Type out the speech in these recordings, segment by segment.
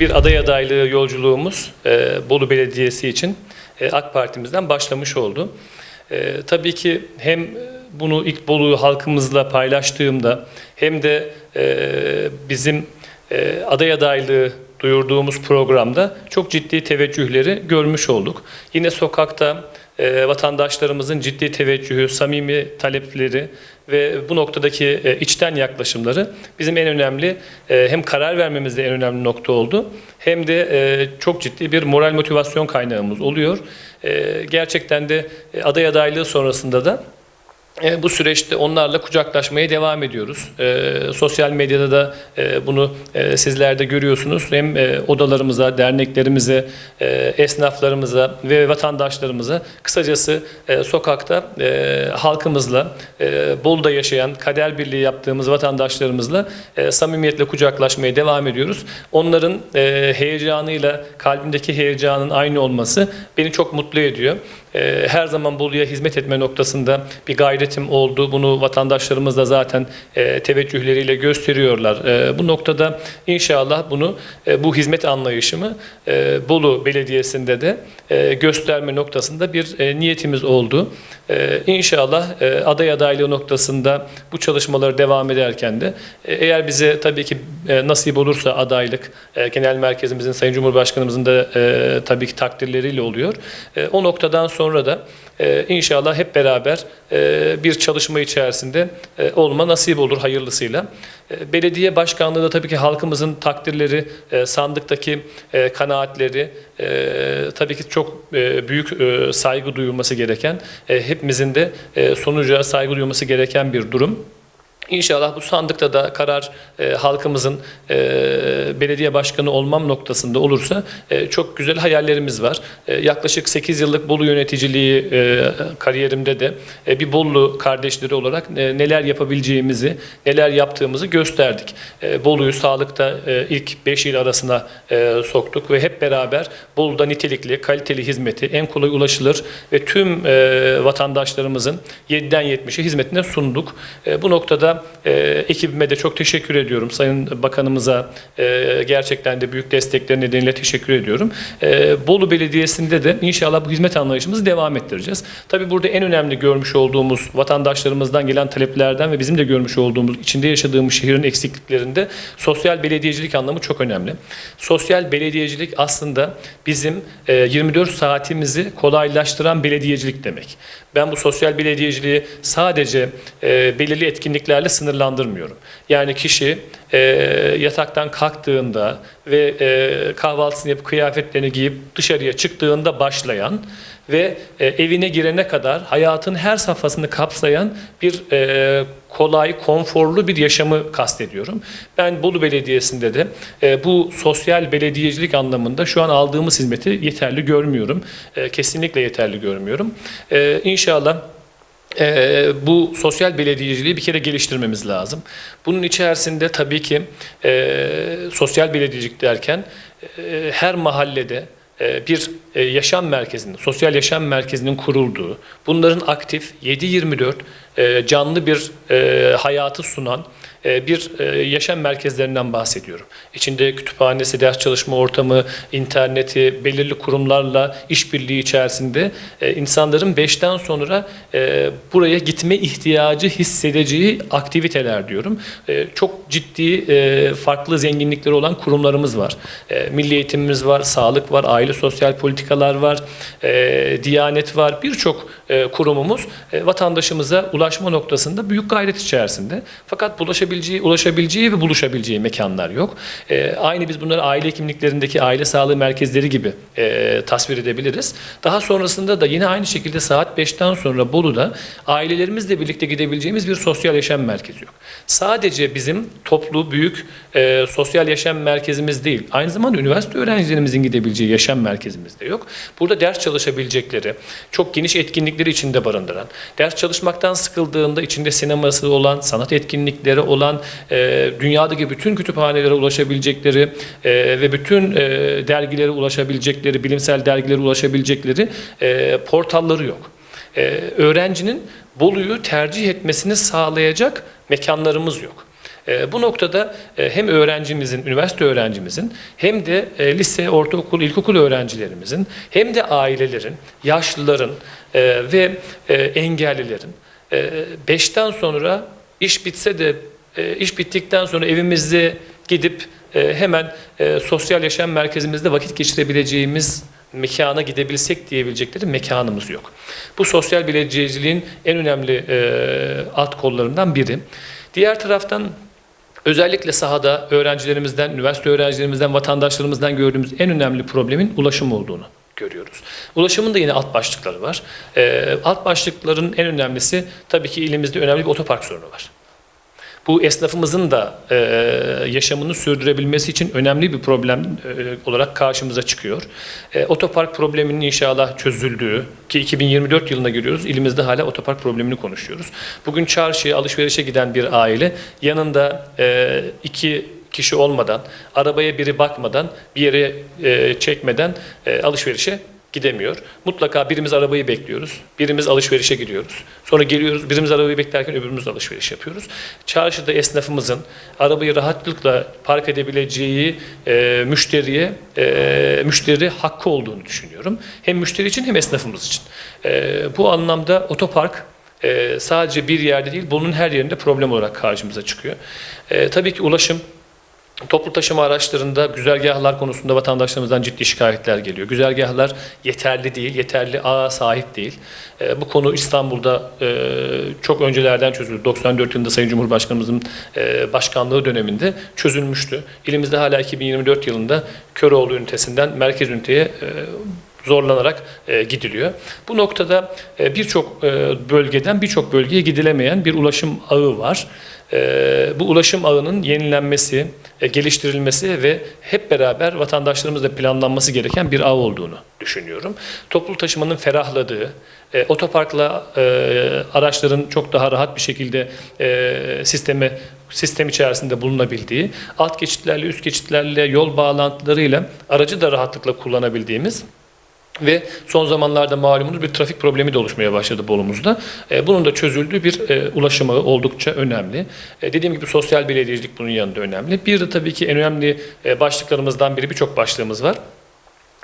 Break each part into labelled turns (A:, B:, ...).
A: bir aday adaylığı yolculuğumuz e, Bolu Belediyesi için e, AK Parti'mizden başlamış oldu. E, tabii ki hem bunu ilk Bolu halkımızla paylaştığımda hem de e, bizim e, aday adaylığı duyurduğumuz programda çok ciddi teveccühleri görmüş olduk. Yine sokakta e, vatandaşlarımızın ciddi teveccühü, samimi talepleri ve bu noktadaki e, içten yaklaşımları bizim en önemli e, hem karar vermemizde en önemli nokta oldu hem de e, çok ciddi bir moral motivasyon kaynağımız oluyor. Gerçekten de aday adaylığı sonrasında da e, bu süreçte onlarla kucaklaşmaya devam ediyoruz. E, sosyal medyada da e, bunu e, sizler de görüyorsunuz. Hem e, odalarımıza, derneklerimize, e, esnaflarımıza ve vatandaşlarımıza kısacası e, sokakta e, halkımızla, e, Bolu'da yaşayan, kader birliği yaptığımız vatandaşlarımızla e, samimiyetle kucaklaşmaya devam ediyoruz. Onların e, heyecanıyla kalbimdeki heyecanın aynı olması beni çok mutlu ediyor. E, her zaman Bolu'ya hizmet etme noktasında bir gayretim oldu. Bunu vatandaşlarımız da zaten e, teveccühleriyle gösteriyorlar. E, bu noktada inşallah bunu e, bu hizmet anlayışımı e, Bolu Belediyesi'nde de gösterme noktasında bir niyetimiz oldu. E, inşallah e, aday adaylığı noktasında bu çalışmaları devam ederken de eğer bize tabii ki nasip olursa adaylık genel merkezimizin Sayın Cumhurbaşkanımızın da tabii ki takdirleriyle oluyor. O noktadan sonra da e, inşallah hep beraber e, bir çalışma içerisinde e, olma nasip olur hayırlısıyla. E, belediye başkanlığı da tabii ki halkımızın takdirleri, e, sandıktaki e, kanaatleri e, tabii ki çok e, büyük e, saygı duyulması gereken, e, hepimizin de e, sonuca saygı duyulması gereken bir durum. İnşallah bu sandıkta da karar e, halkımızın e, belediye başkanı olmam noktasında olursa e, çok güzel hayallerimiz var. E, yaklaşık 8 yıllık Bolu yöneticiliği e, kariyerimde de e, bir Bolu kardeşleri olarak e, neler yapabileceğimizi, neler yaptığımızı gösterdik. E, Bolu'yu sağlıkta e, ilk 5 il arasına e, soktuk ve hep beraber Bolu'da nitelikli, kaliteli hizmeti en kolay ulaşılır ve tüm e, vatandaşlarımızın 7'den 70'e hizmetine sunduk. E, bu noktada e, ekibime de çok teşekkür ediyorum. Sayın Bakanımıza e, gerçekten de büyük destekleri nedeniyle teşekkür ediyorum. E, Bolu Belediyesi'nde de inşallah bu hizmet anlayışımızı devam ettireceğiz. Tabii burada en önemli görmüş olduğumuz vatandaşlarımızdan gelen taleplerden ve bizim de görmüş olduğumuz içinde yaşadığımız şehrin eksikliklerinde sosyal belediyecilik anlamı çok önemli. Sosyal belediyecilik aslında bizim e, 24 saatimizi kolaylaştıran belediyecilik demek. Ben bu sosyal belediyeciliği sadece e, belirli etkinliklerle sınırlandırmıyorum. Yani kişi e, yataktan kalktığında ve e, kahvaltısını yapıp kıyafetlerini giyip dışarıya çıktığında başlayan ve e, evine girene kadar hayatın her safhasını kapsayan bir e, kolay, konforlu bir yaşamı kastediyorum. Ben Bolu Belediyesi'nde de e, bu sosyal belediyecilik anlamında şu an aldığımız hizmeti yeterli görmüyorum. E, kesinlikle yeterli görmüyorum. E, inşallah e, bu sosyal belediyeciliği bir kere geliştirmemiz lazım. Bunun içerisinde tabii ki e, sosyal belediyecilik derken e, her mahallede bir e, yaşam merkezinin, sosyal yaşam merkezinin kurulduğu, bunların aktif 7-24 e, canlı bir e, hayatı sunan e, bir e, yaşam merkezlerinden bahsediyorum. İçinde kütüphanesi, ders çalışma ortamı, interneti, belirli kurumlarla işbirliği içerisinde e, insanların 5'ten sonra e, buraya gitme ihtiyacı hissedeceği aktiviteler diyorum. E, Çok ciddi e, farklı zenginlikleri olan kurumlarımız var. E, Milli eğitimimiz var, sağlık var, aile sosyal politikalar var, e, Diyanet var. Birçok e, kurumumuz e, vatandaşımıza ulaşma noktasında büyük gayret içerisinde. Fakat bulaşabileceği, ulaşabileceği ve buluşabileceği mekanlar yok. E, aynı biz bunları aile kimliklerindeki aile sağlığı merkezleri gibi e, tasvir edebiliriz. Daha sonrasında da yine aynı şekilde saat 5'ten sonra Bolu'da ailelerimizle birlikte gidebileceğimiz bir sosyal yaşam merkezi yok. Sadece bizim toplu, büyük e, sosyal yaşam merkezimiz değil. Aynı zamanda üniversite öğrencilerimizin gidebileceği yaşam merkezimiz de yok. Burada ders çalışabilecekleri, çok geniş etkinlikleri içinde barındıran, ders çalışmaktan sıkıldığında içinde sineması olan, sanat etkinlikleri olan, e, dünyadaki bütün kütüphanelere ulaşabilecekleri e, ve bütün e, dergilere ulaşabilecekleri, bilimsel dergilere ulaşabilecekleri e, portalları yok. E, öğrencinin Bolu'yu tercih etmesini sağlayacak mekanlarımız yok. E, bu noktada e, hem öğrencimizin, üniversite öğrencimizin hem de e, lise, ortaokul, ilkokul öğrencilerimizin hem de ailelerin, yaşlıların ve engellilerin beşten sonra iş bitse de e, iş bittikten sonra evimize gidip e, hemen e, sosyal yaşam merkezimizde vakit geçirebileceğimiz mekana gidebilsek diyebilecekleri mekanımız yok. Bu sosyal belediyeciliğin en önemli e, alt kollarından biri. Diğer taraftan özellikle sahada öğrencilerimizden, üniversite öğrencilerimizden, vatandaşlarımızdan gördüğümüz en önemli problemin ulaşım olduğunu görüyoruz. Ulaşımın da yine alt başlıkları var. E, alt başlıkların en önemlisi tabii ki ilimizde önemli bir otopark sorunu var. Bu esnafımızın da e, yaşamını sürdürebilmesi için önemli bir problem e, olarak karşımıza çıkıyor. E, otopark probleminin inşallah çözüldüğü ki 2024 yılında görüyoruz ilimizde hala otopark problemini konuşuyoruz. Bugün çarşıya alışverişe giden bir aile yanında e, iki kişi olmadan, arabaya biri bakmadan, bir yere e, çekmeden e, alışverişe gidemiyor. Mutlaka birimiz arabayı bekliyoruz, birimiz alışverişe gidiyoruz. Sonra geliyoruz, birimiz arabayı beklerken öbürümüz alışveriş yapıyoruz. Çarşıda esnafımızın arabayı rahatlıkla park edebileceği e, müşteriye e, müşteri hakkı olduğunu düşünüyorum. Hem müşteri için hem esnafımız için. E, bu anlamda otopark e, sadece bir yerde değil, bunun her yerinde problem olarak karşımıza çıkıyor. E, tabii ki ulaşım Toplu taşıma araçlarında güzergahlar konusunda vatandaşlarımızdan ciddi şikayetler geliyor. Güzergahlar yeterli değil, yeterli ağa sahip değil. E, bu konu İstanbul'da e, çok öncelerden çözüldü. 94 yılında Sayın Cumhurbaşkanımızın e, başkanlığı döneminde çözülmüştü. İlimizde hala 2024 yılında Köroğlu ünitesinden merkez üniteye e, zorlanarak e, gidiliyor. Bu noktada e, birçok e, bölgeden birçok bölgeye gidilemeyen bir ulaşım ağı var. E, bu ulaşım ağının yenilenmesi, e, geliştirilmesi ve hep beraber vatandaşlarımızla planlanması gereken bir ağ olduğunu düşünüyorum. Toplu taşımanın ferahladığı, e, otoparkla e, araçların çok daha rahat bir şekilde sisteme sistem içerisinde bulunabildiği, alt geçitlerle üst geçitlerle yol bağlantılarıyla aracı da rahatlıkla kullanabildiğimiz ve son zamanlarda malumunuz bir trafik problemi de oluşmaya başladı Bolu'muzda. E, bunun da çözüldüğü bir e, ulaşım ağı oldukça önemli. E, dediğim gibi sosyal belediyecilik bunun yanında önemli. Bir de tabii ki en önemli e, başlıklarımızdan biri birçok başlığımız var.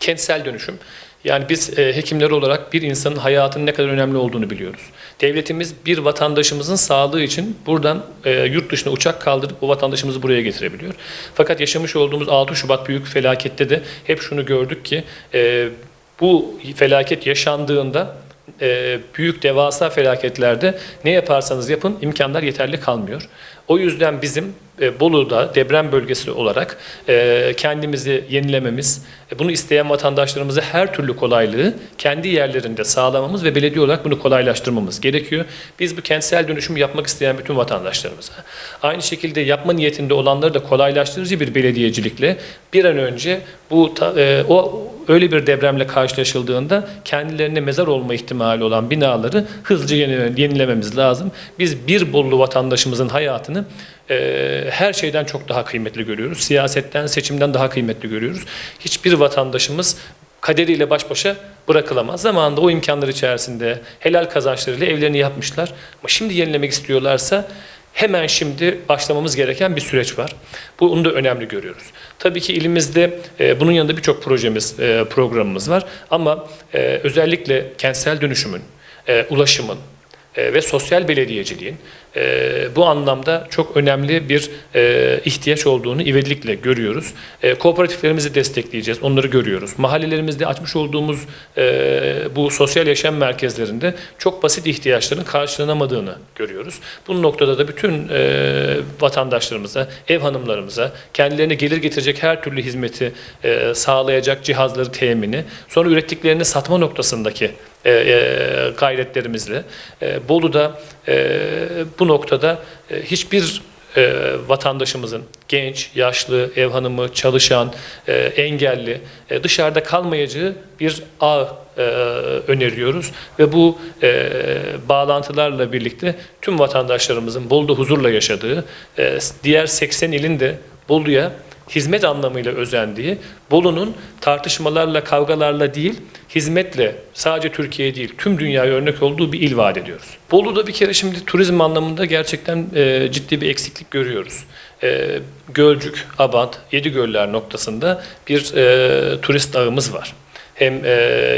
A: Kentsel dönüşüm. Yani biz e, hekimler olarak bir insanın hayatının ne kadar önemli olduğunu biliyoruz. Devletimiz bir vatandaşımızın sağlığı için buradan e, yurt dışına uçak kaldırıp o vatandaşımızı buraya getirebiliyor. Fakat yaşamış olduğumuz 6 Şubat büyük felakette de hep şunu gördük ki e, bu felaket yaşandığında e, büyük devasa felaketlerde ne yaparsanız yapın imkanlar yeterli kalmıyor. O yüzden bizim e, Bolu'da deprem bölgesi olarak e, kendimizi yenilememiz, e, bunu isteyen vatandaşlarımıza her türlü kolaylığı kendi yerlerinde sağlamamız ve belediye olarak bunu kolaylaştırmamız gerekiyor. Biz bu kentsel dönüşümü yapmak isteyen bütün vatandaşlarımıza, aynı şekilde yapma niyetinde olanları da kolaylaştırıcı bir belediyecilikle bir an önce bu e, o öyle bir depremle karşılaşıldığında kendilerine mezar olma ihtimali olan binaları hızlıca yenilememiz lazım. Biz bir Bolu vatandaşımızın hayatını e, her şeyden çok daha kıymetli görüyoruz. Siyasetten, seçimden daha kıymetli görüyoruz. Hiçbir vatandaşımız kaderiyle baş başa bırakılamaz. Zamanında o imkanlar içerisinde helal kazançlarıyla evlerini yapmışlar. Ama şimdi yenilemek istiyorlarsa hemen şimdi başlamamız gereken bir süreç var. Bunu da önemli görüyoruz. Tabii ki ilimizde e, bunun yanında birçok projemiz, e, programımız var. Ama e, özellikle kentsel dönüşümün, e, ulaşımın, ve sosyal belediyeciliğin e, bu anlamda çok önemli bir e, ihtiyaç olduğunu ivedilikle görüyoruz. E, kooperatiflerimizi destekleyeceğiz, onları görüyoruz. Mahallelerimizde açmış olduğumuz e, bu sosyal yaşam merkezlerinde çok basit ihtiyaçların karşılanamadığını görüyoruz. Bu noktada da bütün e, vatandaşlarımıza, ev hanımlarımıza kendilerine gelir getirecek her türlü hizmeti e, sağlayacak cihazları temini, sonra ürettiklerini satma noktasındaki e, e, gayretlerimizle. E, Bolu'da e, bu noktada e, hiçbir vatandaşımızın genç, yaşlı, ev hanımı, çalışan, engelli dışarıda kalmayacağı bir ağ öneriyoruz. Ve bu bağlantılarla birlikte tüm vatandaşlarımızın Bolu'da huzurla yaşadığı, diğer 80 ilin de Bolu'ya hizmet anlamıyla özendiği, Bolu'nun tartışmalarla, kavgalarla değil, hizmetle sadece Türkiye değil, tüm dünyaya örnek olduğu bir il vaat ediyoruz. Bolu'da bir kere şimdi turizm anlamında gerçekten e, ciddi bir eksiklik görüyoruz. E, Gölcük, Abant, Yedigöller noktasında bir e, turist ağımız var. Hem e,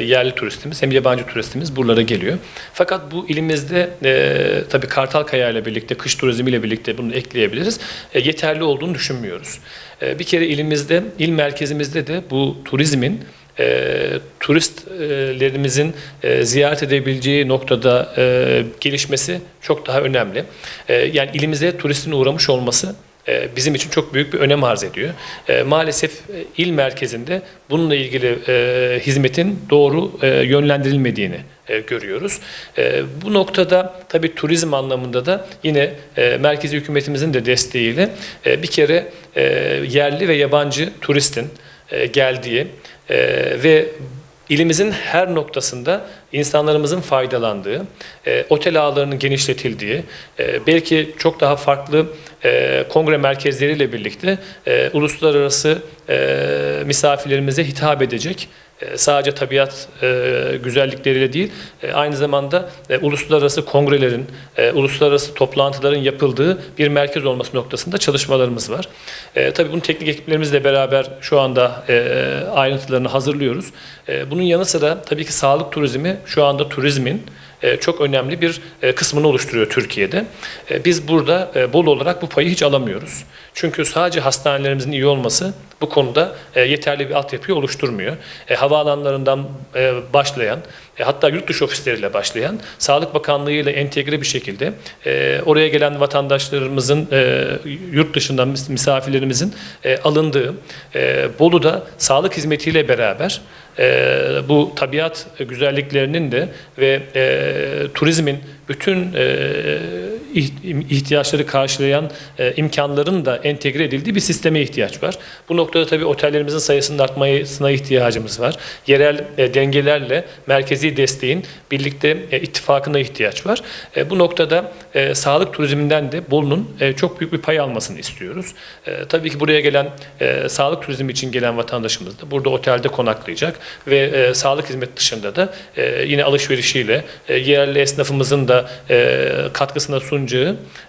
A: yerli turistimiz hem yabancı turistimiz buralara geliyor. Fakat bu ilimizde e, tabii Kartalkaya ile birlikte, kış turizmiyle birlikte bunu ekleyebiliriz. E, yeterli olduğunu düşünmüyoruz. E, bir kere ilimizde, il merkezimizde de bu turizmin e, turistlerimizin e, ziyaret edebileceği noktada e, gelişmesi çok daha önemli. E, yani ilimize turistin uğramış olması bizim için çok büyük bir önem arz ediyor. E, Maalesef e, il merkezinde bununla ilgili e, hizmetin doğru e, yönlendirilmediğini e, görüyoruz. E, Bu noktada tabii turizm anlamında da yine e, merkezi hükümetimizin de desteğiyle e, bir kere e, yerli ve yabancı turistin e, geldiği e, ve ilimizin her noktasında insanlarımızın faydalandığı, e, otel ağlarının genişletildiği, e, belki çok daha farklı e, kongre merkezleriyle birlikte e, uluslararası e, misafirlerimize hitap edecek sadece tabiat e, güzellikleriyle değil, e, aynı zamanda e, uluslararası kongrelerin, e, uluslararası toplantıların yapıldığı bir merkez olması noktasında çalışmalarımız var. E, tabii bunu teknik ekiplerimizle beraber şu anda e, ayrıntılarını hazırlıyoruz. E, bunun yanı sıra tabii ki sağlık turizmi şu anda turizmin e, çok önemli bir e, kısmını oluşturuyor Türkiye'de. E, Biz burada e, Bolu olarak bu payı hiç alamıyoruz. Çünkü sadece hastanelerimizin iyi olması bu konuda e, yeterli bir altyapıyı oluşturmuyor. E, Havaalanlarından e, başlayan, e, hatta yurt dışı ofisleriyle başlayan, Sağlık Bakanlığı ile entegre bir şekilde e, oraya gelen vatandaşlarımızın, e, yurt dışından mis- misafirlerimizin e, alındığı, e, Bolu'da sağlık hizmetiyle beraber e, bu tabiat güzelliklerinin de ve e, turizmin bütün e, ihtiyaçları karşılayan e, imkanların da entegre edildiği bir sisteme ihtiyaç var. Bu noktada tabii otellerimizin sayısının artmasına ihtiyacımız var. Yerel e, dengelerle merkezi desteğin birlikte e, ittifakına ihtiyaç var. E, bu noktada e, sağlık turizminden de Bolu'nun çok büyük bir pay almasını istiyoruz. Tabii ki buraya gelen sağlık turizmi için gelen vatandaşımız da burada otelde konaklayacak ve sağlık hizmet dışında da yine alışverişiyle e, yerli esnafımızın da e, katkısına sunacağı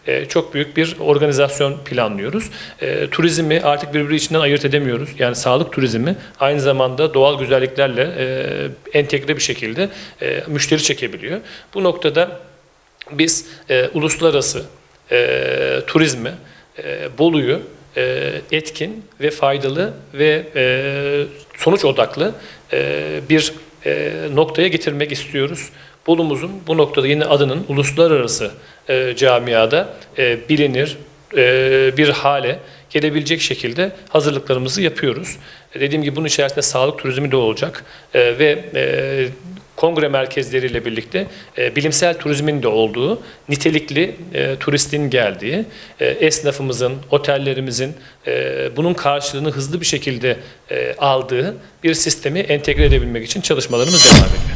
A: e, çok büyük bir organizasyon planlıyoruz. E, turizmi artık birbiri içinden ayırt edemiyoruz. Yani sağlık turizmi aynı zamanda doğal güzelliklerle e, entegre bir şekilde e, müşteri çekebiliyor. Bu noktada biz e, uluslararası e, turizmi, e, Bolu'yu e, etkin ve faydalı ve e, sonuç odaklı e, bir e, noktaya getirmek istiyoruz. Bolumuzun bu noktada yine adının uluslararası e, camiada e, bilinir e, bir hale gelebilecek şekilde hazırlıklarımızı yapıyoruz. E, Dediğim gibi bunun içerisinde sağlık turizmi de olacak E, ve e, kongre merkezleriyle birlikte e, bilimsel turizmin de olduğu, nitelikli e, turistin geldiği, e, esnafımızın, otellerimizin e, bunun karşılığını hızlı bir şekilde e, aldığı bir sistemi entegre edebilmek için çalışmalarımız devam ediyor.